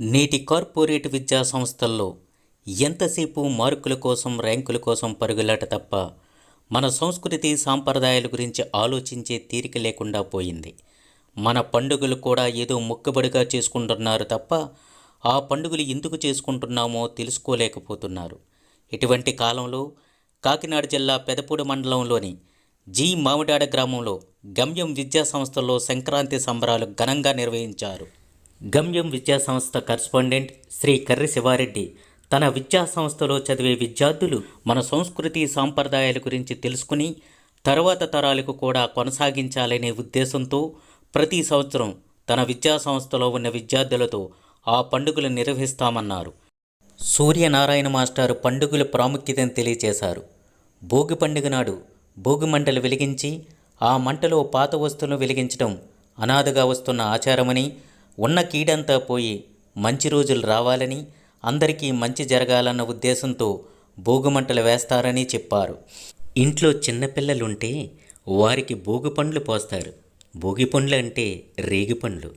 నేటి కార్పొరేట్ విద్యా సంస్థల్లో ఎంతసేపు మార్కుల కోసం ర్యాంకుల కోసం పరుగులాట తప్ప మన సంస్కృతి సాంప్రదాయాల గురించి ఆలోచించే తీరిక లేకుండా పోయింది. మన పండుగలు కూడా ఏదో మొక్కుబడిగా చేసుకుంటున్నారు తప్ప ఆ పండుగలు ఎందుకు చేసుకుంటున్నామో తెలుసుకోలేకపోతున్నారు. ఇటువంటి కాలంలో కాకినాడ జిల్లా పెదపూడి మండలంలోని జి. మామిడాడ గ్రామంలో గమ్యం విద్యా సంస్థలో సంక్రాంతి సంబరాలు ఘనంగా నిర్వహించారు. గమ్యం విద్యా సంస్థ కరస్పాండెంట్ శ్రీ కర్రి శివారెడ్డి తన విద్యా సంస్థలో చదివే విద్యార్థులు మన సంస్కృతి సాంప్రదాయాల గురించి తెలుసుకుని తర్వాత తరాలకు కూడా కొనసాగించాలనే ఉద్దేశంతో ప్రతి సంవత్సరం తన విద్యా సంస్థలో ఉన్న విద్యార్థులతో ఆ పండుగలు నిర్వహిస్తామన్నారు. సూర్యనారాయణ మాస్టారు పండుగల ప్రాముఖ్యతను తెలియజేశారు భోగి పండుగ నాడు భోగి మంటలు వెలిగించి ఆ మంటలో పాత వస్తువులను వెలిగించడం అనాథగా వస్తున్న ఆచారమని ఉన్న కీడంతా పోయి మంచి రోజులు రావాలని అందరికీ మంచి జరగాలన్న ఉద్దేశంతో భోగి మంటలు వేస్తారని చెప్పారు. ఇంట్లో చిన్నపిల్లలుంటే వారికి భోగి పండ్లు పోస్తారు. భోగి పండ్లు అంటే రేగి పండ్లు.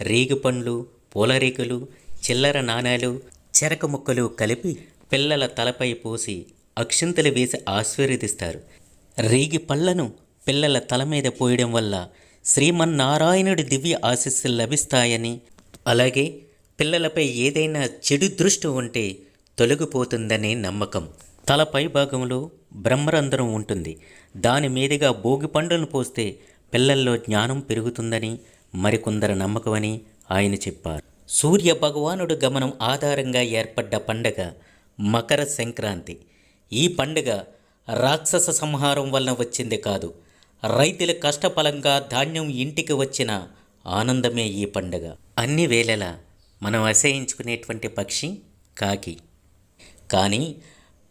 రేగి పండ్లు పూలరేకులు చిల్లర నాణాలు చెరక ముక్కలు కలిపి పిల్లల తలపై పోసి అక్షింతలు వేసి ఆశీర్వదిస్తారు. రేగి పళ్ళను పిల్లల తల మీద పోయడం వల్ల శ్రీమన్నారాయణుడి దివ్య ఆశీస్సులు లభిస్తాయని. అలాగే పిల్లలపై ఏదైనా చెడు దృష్టి ఉంటే తొలగిపోతుందనే నమ్మకం. తలపై భాగంలో బ్రహ్మరంధ్రం ఉంటుంది. దాని మీదుగా భోగి పండును పోస్తే పిల్లల్లో జ్ఞానం పెరుగుతుందని మరికొందరు నమ్మకమని ఆయన చెప్పారు. సూర్య భగవానుడు గమనం ఆధారంగా ఏర్పడ్డ పండగ మకర సంక్రాంతి. ఈ పండుగ రాక్షస సంహారం వలన వచ్చింది కాదు రైతుల కష్టఫలంగా ధాన్యం ఇంటికి వచ్చిన ఆనందమే ఈ పండుగ. అన్ని వేళలా మనం అసహించుకునేటువంటి పక్షి కాకి. కానీ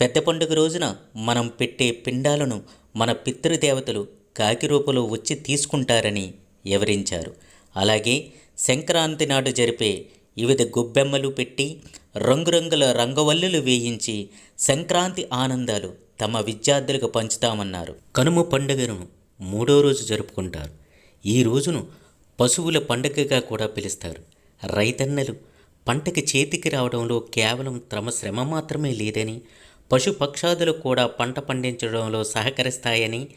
పెద్ద పండుగ రోజున మనం పెట్టే పిండాలను మన పితృదేవతలు కాకి రూపంలో వచ్చి తీసుకుంటారని వివరించారు. అలాగే సంక్రాంతి నాడు జరిపే వివిధ గొబ్బెమ్మలు పెట్టి రంగురంగుల రంగవల్లులు వేయించి సంక్రాంతి ఆనందాలు తమ విద్యార్థులకు పంచుతామన్నారు. కనుమ పండుగను మూడో రోజు జరుపుకుంటారు. ఈ రోజును పశువుల పండగగా కూడా పిలుస్తారు. రైతన్నలు పంటకి చేతికి రావడంలో కేవలం తమ శ్రమ మాత్రమే లేదని పశుపక్షాదులు కూడా పంట పండించడంలో సహకరిస్తాయని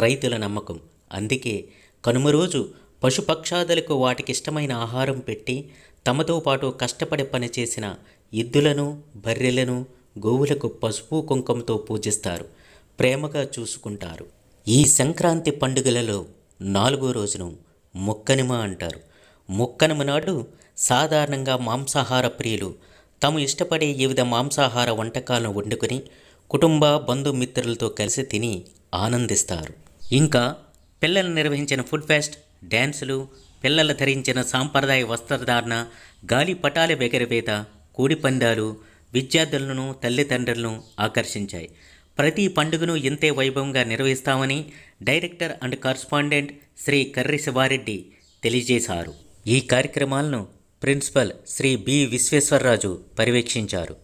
రైతుల నమ్మకం. అందుకే కనుమ రోజు పశుపక్షాదులకు వాటికి ఇష్టమైన ఆహారం పెట్టి తమతో పాటు కష్టపడి పనిచేసిన ఎద్దులను బర్రెలను గోవులకు పసుపు కుంకుమతో పూజిస్తారు. ప్రేమగా చూసుకుంటారు. ఈ సంక్రాంతి పండుగలలో నాలుగో రోజును ముక్కనిమ అంటారు. ముక్కనిమ నాడు సాధారణంగా మాంసాహార ప్రియులు తాము ఇష్టపడే వివిధ మాంసాహార వంటకాలను వండుకొని కుటుంబ బంధుమిత్రులతో కలిసి తిని ఆనందిస్తారు. ఇంకా పిల్లలు నిర్వహించిన ఫుడ్ ఫెస్ట్ డ్యాన్సులు పిల్లలు ధరించిన సాంప్రదాయ వస్త్రధారణ గాలి పటాల ఎగరవేత కోడిపందాలు విద్యార్థులను తల్లిదండ్రులను ఆకర్షించాయి. ప్రతి పండుగను ఇంతే వైభవంగా నిర్వహిస్తామని director and correspondent Shri Karri Sivareddy తెలియజేశారు. ఈ కార్యక్రమాలను ప్రిన్సిపల్ శ్రీ బి విశ్వేశ్వరరాజు పర్యవేక్షించారు.